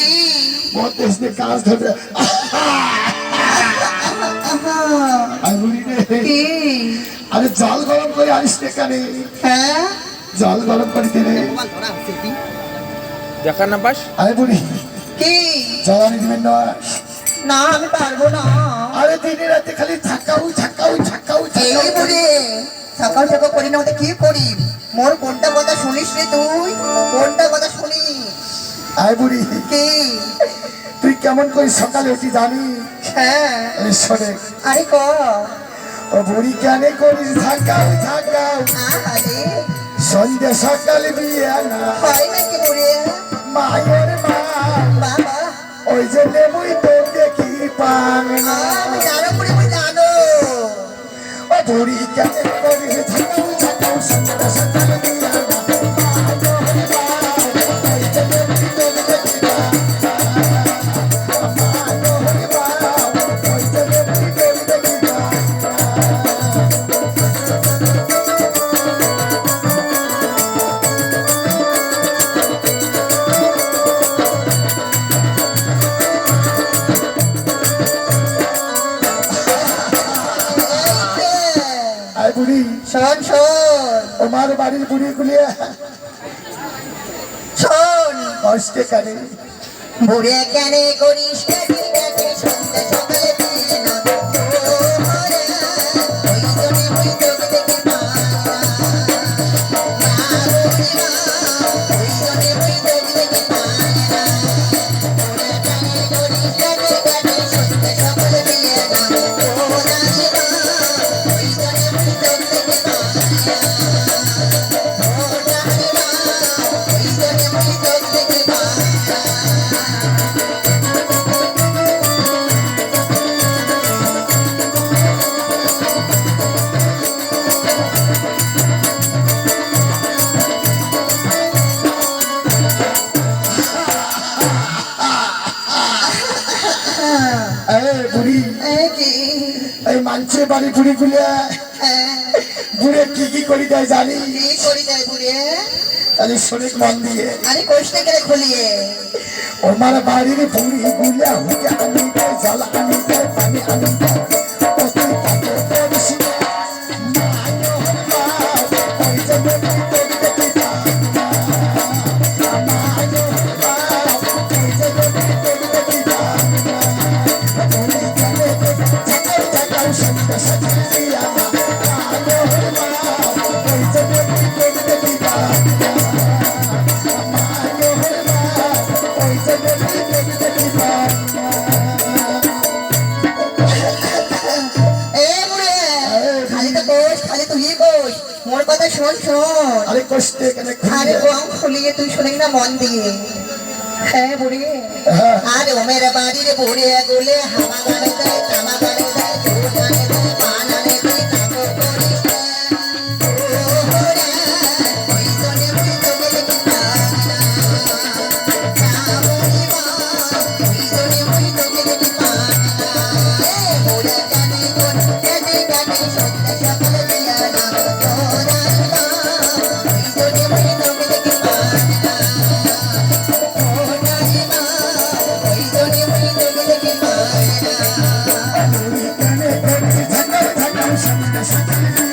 কি মতেস নে কাজ ধরে আই বুড়ি রে কি? আরে জল গরম করে আনিস নে কানে হ্যাঁ? জল গরম করে দিলে দেখা না পাস? আরে বুড়ি কি? জল আনি দিবেন না। না আমি পারব না। আরে দিনে রাতে খালি থাকাও থাকাও এই থাকাও বলে সকাল সকাল করি না ওটা কি করি? মোর কোনটা কথা শুনিস রে তুই? কোনটা কথা আয় বুড়ি কি? তুই কেমন করে সকালে উঠি জানি? হ্যাঁ। শোনে। আরে ক? ও বুড়ি কেন করিস? থাকাও আরে সন্ধ্যা সকালে বিয়ে না। হয় নাকি বুড়ে? মায়ের মা। বাবা। ওই জন্য মুই তো দেখি পাং না। জানো বুড়ি জানো। ও বুড়ি কেন করিস? থাকাও থাকাও সন্ধ্যা বুড়ি শোন শোন তোমার বাড়ির বুড়ি গুলিয়া শোন কষ্টে কানে। বুড়ে কানে করিস সকালে এই বুড়ি এই মানছে বাড়ি বুড়ি হ্যাঁ বুড়ে কি কি করি দেয় জানি। কি করি যায় বুড়ে তাহলে শরীর মন দিয়ে। আরে কোষতে গেলে খুলিয়ে। ওমার বাড়ির শোন শোন। আরে কষ্টে কেনে আরে খুলিয়ে খুলিয়ে তুই শুনে না মন দিয়ে। হ্যাঁ বুড়ি। আর আরে ও মেরে বাড়ির বুড়ে গোলে হামা গানে দেয় তামা That's a